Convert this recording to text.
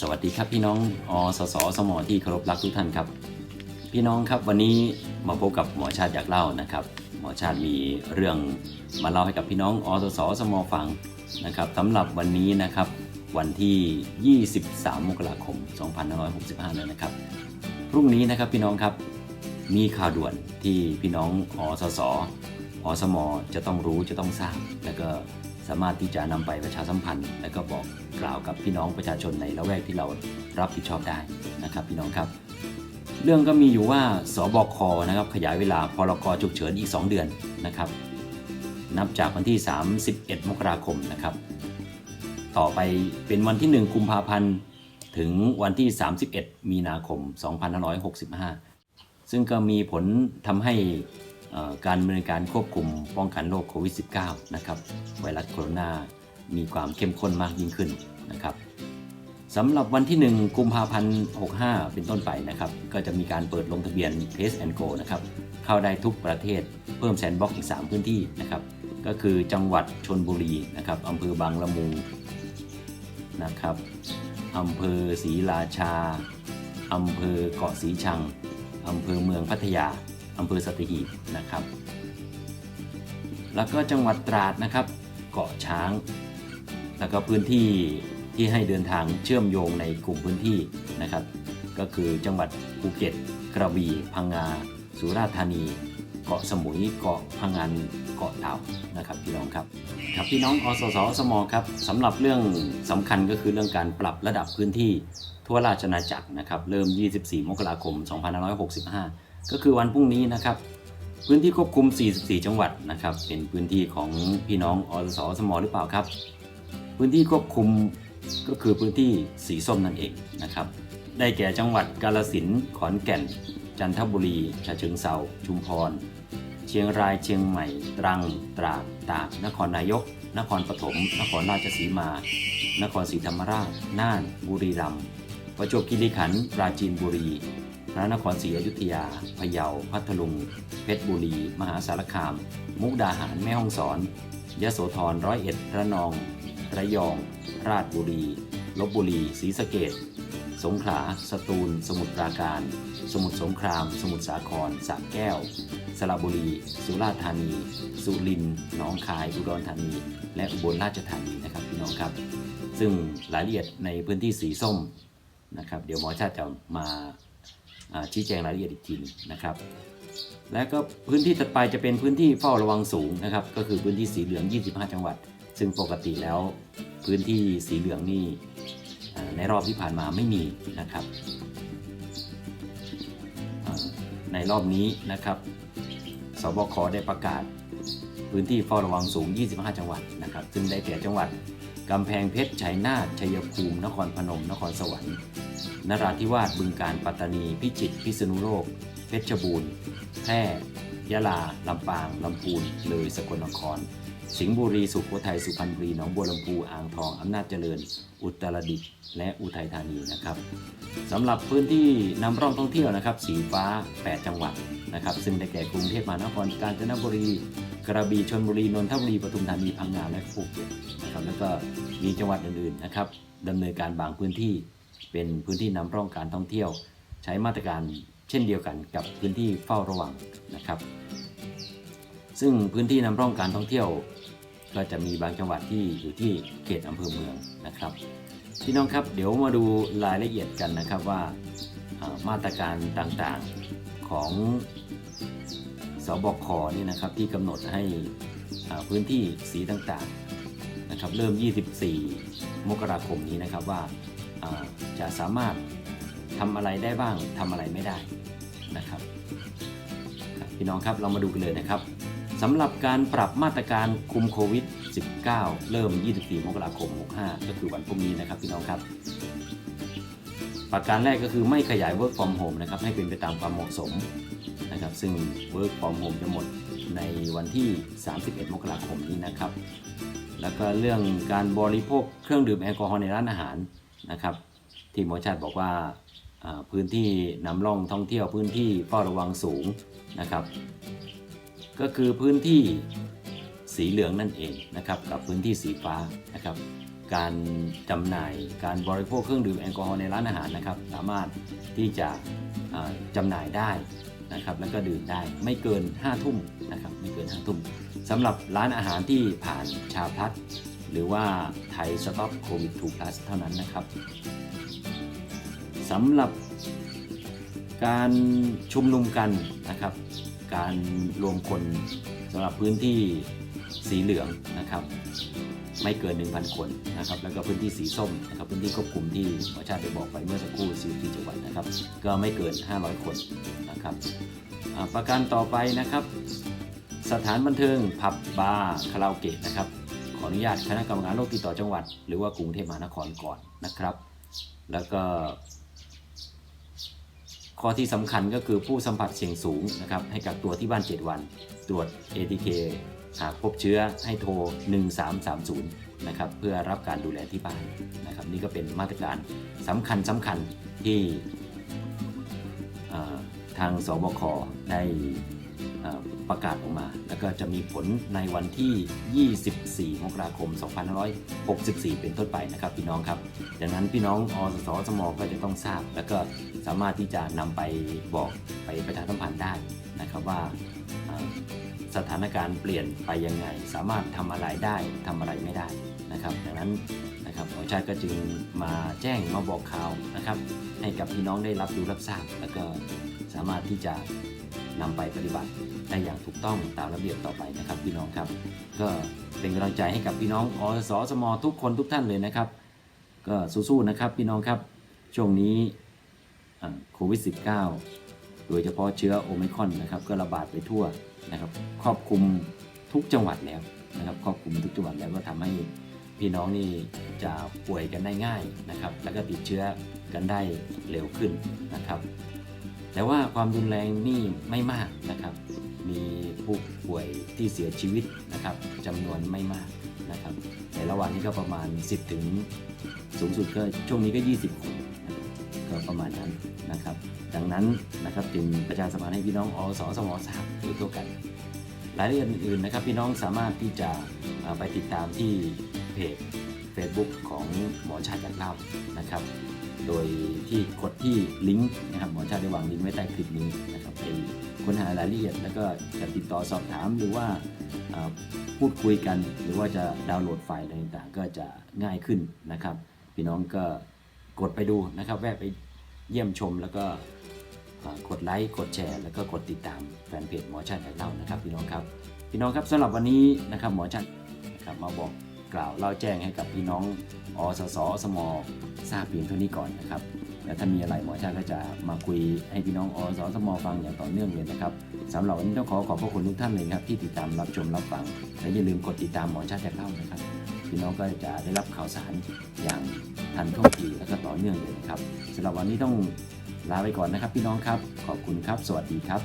สวัสดีครับพี่น้องอสสสมที่เคารพรักทุกท่านครับ พี่น้องครับวันนี้มาพบกับหมอชาติอยากเล่านะครับ หมอชาติมีเรื่องมาเล่าให้กับพี่น้องอสสสมฟังนะครับสำหรับวันนี้นะครับวันที่ 23 มกราคม 2565แล้วนะครับ พรุ่งนี้นะครับพี่น้องครับมีข่าวด่วนที่พี่น้องอสสอสมจะต้องรู้จะต้องทราบ แล้วก็ สามารถที่จะนำไปประชาสัมพันธ์ และก็บอกกล่าวกับพี่น้องประชาชนในละแวกที่เรารับผิดชอบได้นะครับ พี่น้องครับ เรื่องก็มีอยู่ว่าสบคนะครับขยายเวลาพรกฉุกเฉินอีก 2 เดือนนะครับ นับจากวันที่ 31 มกราคมนะครับ ต่อไปเป็นวันที่ 1 กุมภาพันธ์ถึงวันที่ 31 มีนาคม 2565 ซึ่งก็มีผลทำให้ การดำเนินการควบคุมป้องกันโรคโควิด -19 นะครับไวรัสโคโรนามีความเข้มข้นมากยิ่งขึ้นนะครับสำหรับวันที่ 1 กุมภาพันธ์ 65 เป็นต้นไปนะครับ ก็จะมีการเปิดลงทะเบียน Test and Go นะครับ เข้าได้ทุกประเทศ เพิ่มแซนด์บ็อกอีก 3 พื้นที่นะครับ ก็คือจังหวัดชนบุรีนะครับอำเภอบางละมุงนะครับอำเภอศรีราชาอำเภอเกาะสีชังอำเภอเมืองพัทยา อำเภอสัตหีบนะครับ แล้วก็จังหวัดตราดนะครับ เกาะช้าง แล้วก็พื้นที่ที่ให้เดินทางเชื่อมโยงในกลุ่มพื้นที่นะครับ ก็คือจังหวัดภูเก็ต กระบี่พังงา สุราษฎร์ธานี เกาะสมุยเกาะพังงานเกาะเต่านะครับพี่น้องครับครับพี่น้องอสสสมครับสำหรับเรื่องสำคัญก็คือเรื่องการปรับระดับพื้นที่ทั่วราชอาณาจักรนะครับ เริ่ม 24 มกราคม 2565 ก็คือวันพรุ่งนี้นะครับ พื้นที่ควบคุม 44 จังหวัดนะครับ เป็นพื้นที่ของพี่น้องอสสสมหรือเปล่าครับ พื้นที่ควบคุมก็คือพื้นที่สีส้มนั่นเองนะครับ ได้แก่จังหวัดกาฬสินขอนแก่น จันทบุรีฉะเชิงเซาชุมพร เชียงรายเชียงใหม่ ตรังตราดตากนครนายก นครปฐมนครราชสีมา นครศรีธรรมราช น่าน บุรีรัมย์ประจวบคีรีขันธ์ปราจีนบุรี พระนครศรีอยุธยา พะเยา พัทลุง เพชรบุรี มหาสารคาม มุกดาหาร แม่ฮ่องสอนยโสธรร้อยเอ็ด ระนอง ระยอง ราชบุรี ลบบุรี ศรีสะเกดสงขลา สตูล สมุทรปราการ สมุทรสงคราม สมุทรสาครสระแก้ว สระบุรี สุราษฎร์ธานี สุรินทร์ หนองคาย อุดรธานี และอุบลราชธานีนะครับพี่น้องครับ ซึ่งรายละเอียดในพื้นที่สีส้มนะครับ เดี๋ยวหมอชาติจะมาอ่า ชี้แจงรายละเอียดอีกทีนนะครับ และก็พื้นที่ถัดไปจะเป็นพื้นที่เฝ้าระวังสูงนะครับ ก็คือพื้นที่สีเหลือง 25 จังหวัด ซึ่งปกติแล้วพื้นที่สีเหลืองนี่ในรอบที่ผ่านมาไม่มีนะครับ ในรอบนี้นะครับสบคได้ประกาศพื้นที่เฝ้าระวังสูง 25 จังหวัดนะครับ ซึ่งได้แก่จังหวัด กำแพงเพชรชัยนาทชัยภูมิ นครพนม นครสวรรค์นราธิวาสบึงกาฬปัตตานี พิจิตรพิษณุโลก เพชรบูรณ์แพร่ยะลาลำปางลำพูนเลยสกลนคร สิงห์บุรีสุโขทัยสุพรรณบุรีหนองบัวลำพูอ่างทองอำนาจเจริญ อุตรดิตถ์และอุทัยธานีนะครับสำหรับพื้นที่นำร่องท่องเที่ยวนะครับ สีฟ้า 8 จังหวัดนะครับ ซึ่งได้แก่กรุงเทพมหานครกาญจนบุรี กระบี่ชลบุรีนนทบุรีปทุมธานีพังงาและภูเก็ตนะครับแล้วก็มีจังหวัดอื่นๆนะครับดำเนินการบางพื้นที่เป็นพื้นที่นำร่องการท่องเที่ยว ใช้มาตรการเช่นเดียวกันกับพื้นที่เฝ้าระวังนะครับ ซึ่งพื้นที่นำร่องการท่องเที่ยว ก็จะมีบางจังหวัดที่อยู่ที่เขตอำเภอเมืองนะครับพี่น้องครับเดี๋ยวมาดูรายละเอียดกันนะครับว่ามาตรการต่างๆของ สบคนี่นะครับที่กำหนดให้พื้นที่สีต่างๆนะครับเริ่ม 24 มกราคมนี้นะครับว่าจะสามารถทำอะไรได้บ้างทำอะไรไม่ได้นะครับครับพี่น้องครับเรามาดูกันเลยนะครับสำหรับการปรับมาตรการคุมโควิด -19 เริ่ม 24 มกราคม 65 ก็คือวันพรุ่งนี้นะครับพี่น้องครับ ประการแรกก็คือไม่ขยาย work from home นะครับให้เป็นไปตามความเหมาะสมนะครับซึ่ง work from home จะหมดในวันที่ 31 มกราคมนี้นะครับ แล้วก็เรื่องการบริโภคเครื่องดื่มแอลกอฮอล์ในร้านอาหารนะครับ ที่หมอชาติบอกว่าพื้นที่นำร่องท่องเที่ยวพื้นที่เฝ้าระวังสูงนะครับ ก็คือพื้นที่สีเหลืองนั่นเองนะครับ กับพื้นที่สีฟ้านะครับ การจำหน่ายการบริโภคเครื่องดื่มแอลกอฮอล์ในร้านอาหารนะครับ สามารถที่จะอ่าจำหน่ายได้นะครับแล้วก็ดื่มได้ไม่เกิน5ทุ่มนะครับไม่เกิน5ทุ่มสำหรับร้านอาหารที่ผ่านชาพลัสหรือว่าไทยสต็อปโควิด2 plus เท่านั้นนะครับสำหรับการชุมนุมกันนะครับ การรวมคน สำหรับพื้นที่สีเหลืองนะครับ ไม่เกิน 1,000 คนนะครับ แล้วก็พื้นที่สีส้มนะครับพื้นที่ควบคุมที่หมอชาติได้บอกไปเมื่อสักครู่14จังหวัดนะครับ ก็ไม่เกิน 500 คนนะครับประการต่อไปนะครับ สถานบันเทิงผับบาร์คาราโอเกะนะครับขออนุญาตคณะกรรมการโรคติดต่อจังหวัด หรือว่ากรุงเทพมหานครก่อนนะครับ แล้วก็ข้อที่สำคัญก็คือผู้สัมผัสเสี่ยงสูงนะครับให้กักตัวที่บ้าน 7 วัน ตรวจ ATK หากพบเชื้อให้โทร 1330 นะครับ เพื่อรับการดูแลที่บ้านนะครับ นี่ก็เป็นมาตรการสำคัญสำคัญที่ทางสบคได้ประกาศออกมา แล้วก็จะมีผลในวันที่ 24 มกราคม 2564 เป็นต้นไปนะครับพี่น้องครับ ดังนั้นพี่น้องอสสสมก็จะต้องทราบ แล้วก็สามารถที่จะนำไปบอกไปประชาสัมพันธ์ได้นะครับว่า สถานการณ์เปลี่ยนไปยังไง สามารถทำอะไรได้ทำอะไรไม่ได้นะครับดังนั้นนะครับหมอชาติก็จึงมาแจ้งมาบอกข่าวนะครับให้กับพี่น้องได้รับรู้รับทราบ แล้วก็สามารถที่จะนำไปปฏิบัติได้อย่างถูกต้องตามระเบียบต่อไปนะครับพี่น้องครับก็เป็นกำลังใจให้กับพี่น้องอสสมทุกคนทุกท่านเลยนะครับ ก็สู้ๆนะครับพี่น้องครับช่วงนี้โควิด -19 โดยเฉพาะเชื้อโอไมครอนนะครับก็ระบาดไปทั่วนะครับครอบคลุมทุกจังหวัดแล้วนะครับครอบคลุมทุกจังหวัดแล้วก็ทำให้พี่น้องนี่จะป่วยกันได้ง่ายนะครับ แล้วก็ติดเชื้อกันได้เร็วขึ้นนะครับ แต่ว่าความรุนแรงนี่ไม่มากนะครับ มีผู้ป่วยที่เสียชีวิตนะครับจำนวนไม่มากนะครับในระหว่างนี้ก็ประมาณ 10 ถึงสูงสุดก็ช่วงนี้ก็ 20 คนนะครับก็ประมาณนั้นนะครับ ดังนั้นนะครับจึงประชาสัมพันธ์ให้พี่น้องอสสมทราบโดยทั่วกัน รายละเอียดอื่นๆนะครับ พี่น้องสามารถที่จะไปติดตามที่เพจ Facebook ของหมอชาติจากเล่านะครับ โดยที่กดที่ลิงก์นะครับหมอชาติได้วางลิงก์ไว้ใต้คลิปนี้นะครับไปค้นหารายละเอียดแล้วก็จะติดต่อสอบถามหรือว่าพูดคุยกันหรือว่าจะดาวน์โหลดไฟล์อะไรต่างๆก็จะง่ายขึ้นนะครับ พี่น้องก็กดไปดูนะครับ แวะไปเยี่ยมชมแล้วก็ กดไลค์กดแชร์ แล้วก็กดติดตามแฟนเพจหมอชาติจากเล่านะครับพี่น้องครับพี่น้องครับสำหรับวันนี้นะครับหมอชาตินะครับมาบอกกล่าวเล่าแจ้งให้กับพี่น้องอสสสมทราบเพียงเท่านี้ก่อนนะครับแล้วถ้ามีอะไรหมอชาติก็จะมาคุยให้พี่น้องอสสมฟังอย่างต่อเนื่องเลยนะครับสำหรับวันนี้ต้องขอขอบพระคุณทุกท่านเลยครับที่ติดตามรับชมรับฟังและอย่าลืมกดติดตามหมอชาติจากเล่านะครับพี่น้องก็จะได้รับข่าวสารอย่างทันท่วงทีและก็ต่อเนื่องเลยนะครับสำหรับวันนี้ต้อง ลาไปก่อนนะครับพี่น้องครับ ขอบคุณครับ สวัสดีครับ